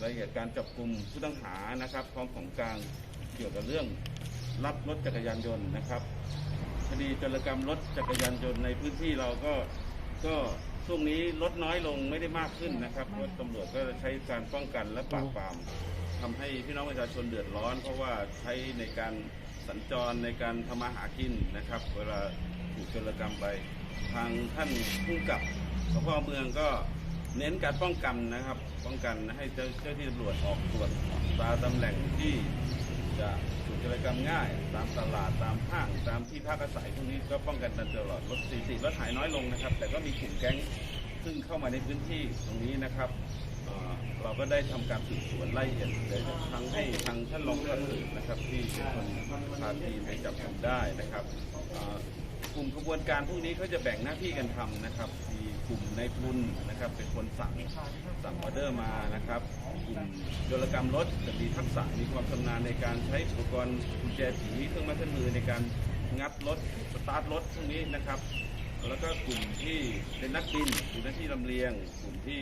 รายละเอียดการจับกลุ่มผู้ต้องหานะครับพร้อมของกลางเกี่ยวกับเรื่องรับรถจักรยานยนต์นะครับคดีจรกรรมรถจักรยานยนต์ในพื้นที่เราก็ก็ช่วงนี้ลดน้อยลงไม่ได้มากขึ้นนะครับเพราะตำรวจก็ใช้การป้องกันและปราบปรามทำให้พี่น้องประชาชนเดือดร้อน เพราะว่าใช้ในการสัญจรในการทำมาหากินนะครับ เวลาถูกจรกรรมไป ทางท่านผู้กำกับสพเมืองก็เน้นการป้องกันนะครับ ป้องกันให้เจ้าเจ้าที่ตำรวจออกตรวจตาตำแหน่งที่จะถูกกิจกรรมง่าย ตามตลาดตามห้างตามที่พักอาศัยพวกนี้ก็ป้องกันตลอดรถสีสีรถหายน้อยลงนะครับ แต่ก็มีกลุ่มแก๊งซึ่งเข้ามาในพื้นที่ตรงนี้นะครับเราก็ได้ทำการสืบสวนไล่เอียดเดี๋ยวจะทางให้ทางท่านรองผู้ารสืบนะครับที่เป็นคนพาทีมไปจับกลุ่มได้นะครับกลุ่มขบวนการพวกนี้เขาจะแบ่งหน้าที่กันทำนะครับมี กลุ่มในทุนนะครับเป็นคนสั่งสั่งออเดอร์มานะครับกลุ่มโจรกรรมรถจะมีทักษะมีความชำนาญในการใช้อุปกรณ์กุญแจผีเครื่องไม้เครื่องมือในการงัดรถสตาร์ทรถพวกนี้นะครับแล้วก็กลุ่มที่เป็นนักบินกลุ่มหน้าที่ลำเลียง กลุ่มที่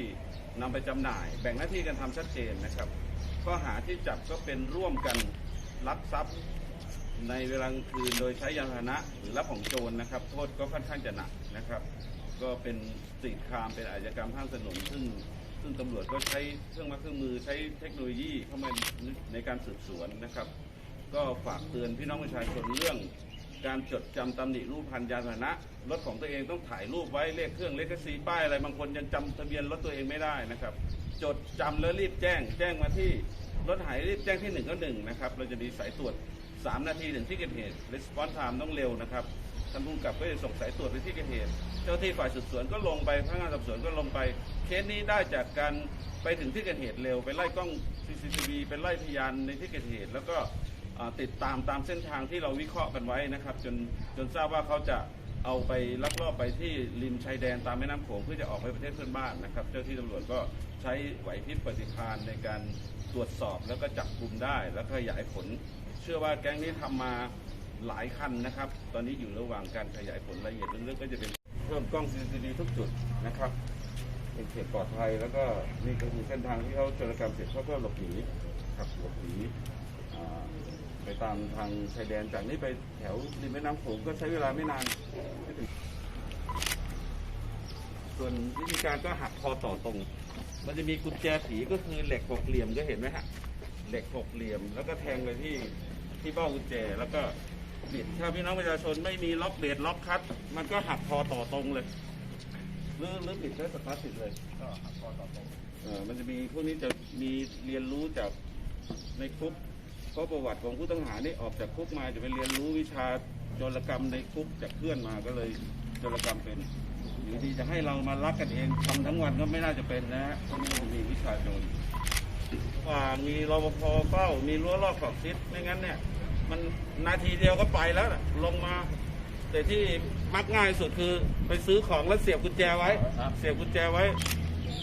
นำไปจำหน่าย แบ่งหน้าที่กันทำชัดเจนนะครับข้อหาที่จับก็เป็นร่วมกันลักทรัพย์ในเวลากลางคืนโดยใช้ยานพาหนะ หรือรับของโจรนะครับ โทษก็ค่อนข้างจะหนักนะครับ ก็เป็นสตรีทคามเป็นอาชญากรรมข้างถนนซึ่งซึ่งตำรวจก็ใช้เครื่องไม้เครื่องมือใช้เทคโนโลยีเข้ามาในการสืบสวนนะครับ ก็ฝากเตือนพี่น้องประชาชนเรื่องการจดจำตำหนิรูปพันยานพาหนะรถของตัวเองต้องถ่ายรูปไว้เลขเครื่องเลขสีป้ายอะไรบางคนยังจำทะเบียนรถตัวเองไม่ได้นะครับ จดจำแล้วรีบแจ้ง แจ้งมาที่รถหายรีบแจ้งที่หนึ่งก็หนึ่งนะครับ เราจะมีสายตรวจ 3 นาทีถึงที่เกิดเหตุ response time ต้องเร็วนะครับ ท่านผู้กับก็จะส่งสายตรวจไปที่เกิดเหตุ เจ้าที่ฝ่ายสืบสวนก็ลงไปพนักงานสอบสวนก็ลงไป เคสนี้ได้จากการไปถึงที่เกิดเหตุเร็ว ไปไล่กล้อง CCTV ไปไล่พยานในที่เกิดเหตุ แล้วก็ติดตามตามเส้นทางที่เราวิเคราะห์กันไว้นะครับ จนจนทราบว่าเขาจะเอาไปลักลอบไปที่ริมชายแดนตามแม่น้ำโขงเพื่อจะออกไปประเทศเพื่อนบ้านนะครับ เจ้าที่ตำรวจก็ใช้ไหวพริบปฏิภาณในการตรวจสอบแล้วก็จับกลุ่มได้ แล้วก็ขยายผล เชื่อว่าแก๊งนี้ทำมา หลายคันนะครับ ตอนนี้อยู่ระหว่างการขยายผลรายละเอียดลึกๆก็จะเป็นเพิ่มกล้อง CCTV ทุกจุดนะครับเป็นเขตปลอดภัยแล้วก็นี่ก็คือเส้นทางที่เขาจรกรรมเสร็จเขาก็หลบหนีครับหลบหนีไปตามทางชายแดนจากนี้ไปแถวริมแม่น้ำโขงก็ใช้เวลาไม่นานไม่ถึงส่วนวิธีการก็หักคอต่อตรง มันจะมีกุญแจผีก็คือเหล็กหกเหลี่ยมก็เห็นไหมฮะ เหล็กหกเหลี่ยม แล้วก็แทงไปที่ที่เบ้ากุญแจแล้วก็ บิดถ้าพี่น้องประชาชนไม่มีล็อกเบรดล็อกคัตมันก็หักคอต่อตรงเลยหรือหรือปิดใช้สตาร์ทติดเลยก็หักคอต่อตรงเออมันจะมีพวกนี้จะมีเรียนรู้จากในคุกเพราะประวัติของผู้ต้องหานี่ออกจากคุกมาจะไปเรียนรู้วิชาโจรกรรมในคุกจากเพื่อนมาก็เลยโจรกรรมเป็นอยู่ดีจะให้เรามารักกันเองทำทั้งวันก็ไม่น่าจะเป็นนะฮะเพราะนี่มันมีวิชาโจรว่ามีรปภเฝ้ามีรั้วรอบขอบชิดไม่งั้นเนี่ย มันนาทีเดียวก็ไปแล้วน่ะลงมา แต่ที่มักง่ายสุดคือไปซื้อของแล้วเสียบกุญแจไว้ เสียบกุญแจไว้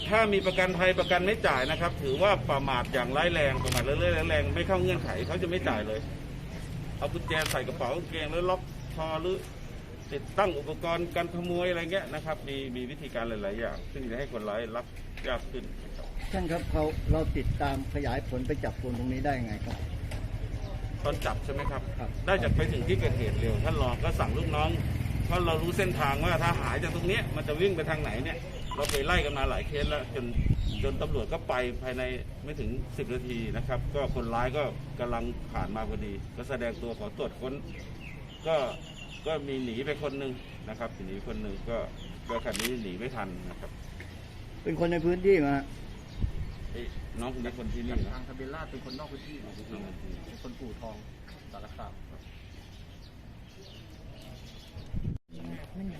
ถ้ามีประกันภัยประกันไม่จ่ายนะครับ ถือว่าประมาทอย่างร้ายแรงประมาทเรื่อยๆแรงๆไม่เข้าเงื่อนไขเขาจะไม่จ่ายเลย เอากุญแจใส่กระเป๋ากางเกงแล้วล็อกคอหรือติดตั้งอุปกรณ์การขโมยอะไรเงี้ยนะครับ มีมีวิธีการหลาย ๆ อย่าง ซึ่งจะให้คนร้ายรับยากขึ้นนะครับท่านครับเขาเราติดตามขยายผลไปจับคนตรงนี้ได้ไงครับ ตอนจับใช่ไหมครับ ครับ ได้จากไปถึงที่เกิดเหตุเร็ว ท่านรองก็สั่งลูกน้องเพราะเรารู้เส้นทางว่าถ้าหายจากตรงเนี้ยมันจะวิ่งไปทางไหนเนี่ย เราไปไล่กันมาหลายเคสแล้วจนจนตำรวจก็ไปภายในไม่ถึง 10 นาทีนะครับ ก็คนร้ายก็กำลังผ่านมาพอดี ก็แสดงตัวขอตรวจค้น ก็ก็มีหนีไปคนหนึ่งนะครับหนีคนหนึ่งก็ก็คันนี้หนีไม่ทันนะครับ เป็นคนในพื้นที่มาไอ้ น้องคนนี้คนที่นี่ทานะงทะเบียนราษฎร์เป็นคนนอกพื้นที่น้องคนที่นี่เป็นคนปู่ทองสารคาม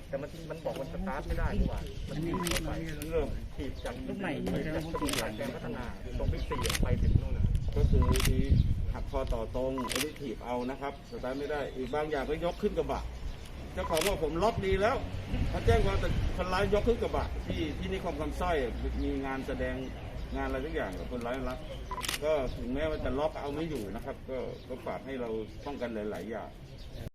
แต่มันมันบอกมันสตาร์ทไม่ได้นี่หว่า มันถีบเข้าไปเรื่องถีบจากลูกใหม่จากสมุทรสาครพัฒนาตรงบิ๊กซีไปถึงนู่นน่ะก็คือมีหักคอต่อตรงไอ้นี่ถีบเอานะครับสตาร์ทไม่ได้อีกบางอย่างก็ยกขึ้นกระบะเจ้าของบอกผมล็อกดีแล้วเขาแจ้งความแต่คนร้ายยกขึ้นกระบะที่ที่นิคมคำสร้อยมีงานแสดง งานอะไรทุกอย่างกับคนร้ายรับ ก็ถึงแม้ว่าจะล็อกเอาไม่อยู่นะครับ ก็ก็ฝากให้เราป้องกันหลาย ๆ อย่าง